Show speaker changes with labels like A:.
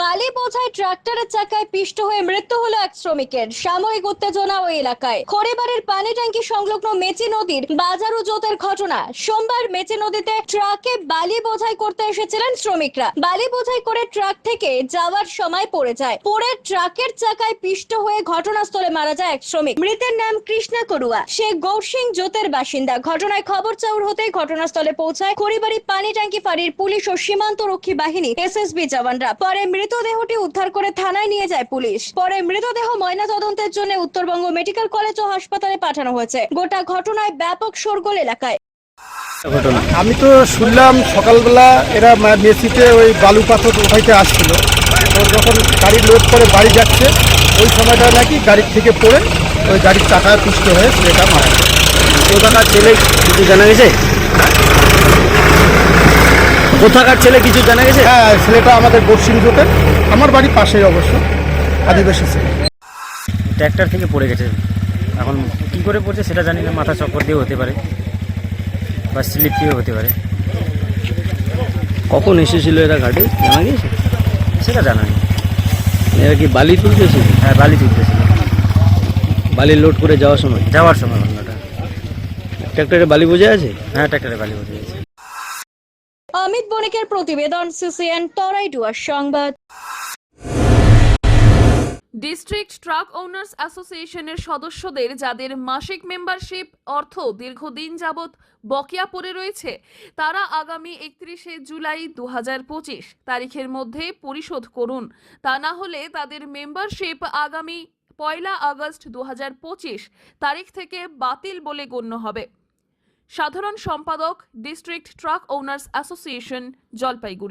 A: বালি বোঝাই ট্রাক্টরের চাকায় পিষ্ট হয়ে মৃত্যু হলো এক শ্রমিকের। সাময়িক উত্তেজনা ওই এলাকায়। খড়িবাড়ির পানি ট্যাঙ্কি সংলগ্ন মেচি নদীর বাজারু জোতের ঘটনা। সোমবার মেচি নদীতে ট্রাকে বালি বোঝাই করতে এসেছিলেন শ্রমিকরা। বালি বোঝাই করে ট্রাক থেকে যাওয়ার সময় পড়ে যায়। পড়ে ট্রাকের চাকায় পিষ্ট হয়ে ঘটনাস্থলে মারা যায় এক শ্রমিক। মৃতের নাম কৃষ্ণা করুয়া। সে গৌরসিং জোতের বাসিন্দা। ঘটনায় খবর চাউর হতে ঘটনাস্থলে পৌঁছায় খড়িবাড়ি পানি ট্যাঙ্কি ফাঁড়ির পুলিশ ও সীমান্ত রক্ষী বাহিনী এসএসবি জওয়ানরা। পরে মৃতদেহটি উদ্ধার করে থানায় নিয়ে যায় পুলিশ। পরে মৃতদেহ ময়না তদন্তের জন্য উত্তরবঙ্গ মেডিকেল কলেজ ও হাসপাতালে পাঠানো হয়েছে। গোটা ঘটনায় ব্যাপক শোরগোল এলাকায়।
B: ঘটনা?
C: আমি তো শুনলাম সকালবেলা এরা মেসিতে ওই বালু পাথর উঠাইতে আসছিল। তো যখন গাড়ি লোড করে বাড়ি যাচ্ছে ওই সময়টা নাকি গাড়ির থেকে পড়ে ওই গাড়ির চাকায় পুষ্ট হয়ে ছেলেটা মারা গেছে।
B: কোথাকার ছেলে কিছু জানা গেছে? কোথাকার ছেলে কিছু জানা গেছে?
C: হ্যাঁ ছেলেটা আমাদের বর্ষিং জোটের আমার বাড়ি পাশেই অবশ্য আদিবাসী ছেলে।
B: ট্র্যাক্টর থেকে পড়ে গেছে। এখন কি করে পড়ছে সেটা জানি না মাথা চক্কর দিয়ে হতে পারে বা স্লিপ দিয়ে হতে পারে।
D: কখন এসেছিল এরা ঘাটে? জানা গিয়েছে
B: সেটা জানা নেই।
D: এরা কি বালি তুলতে এসেছিল
B: হ্যাঁ বালি তুলতেছিল।
D: বালি লোড করে যাওয়ার সময়?
B: যাওয়ার সময় ঘটনাটা।
D: ট্র্যাক্টরে বালি বোঝা আছে?
B: হ্যাঁ ট্র্যাক্টরে বালি বসে গেছে
A: অমিত বণিকের প্রতিবেদন, সিসিএন তরাইডুয়ার সংবাদ।
E: ডিস্ট্রিক্ট ট্রাক ওনার্স অ্যাসোসিয়েশনের সদস্যদের, যাদের মাসিক মেম্বারশিপ অর্থ দীর্ঘদিন যাবৎ বকেয়া পড়ে রয়েছে, তারা আগামী একত্রিশে জুলাই দু হাজার পঁচিশ তারিখের মধ্যে পরিশোধ করুন। তা না হলে তাদের মেম্বারশিপ আগামী পয়লা আগস্ট দু হাজার পঁচিশ তারিখ থেকে বাতিল বলে গণ্য হবে। সাধারণ সম্পাদক district truck owners association Jalpaiguri.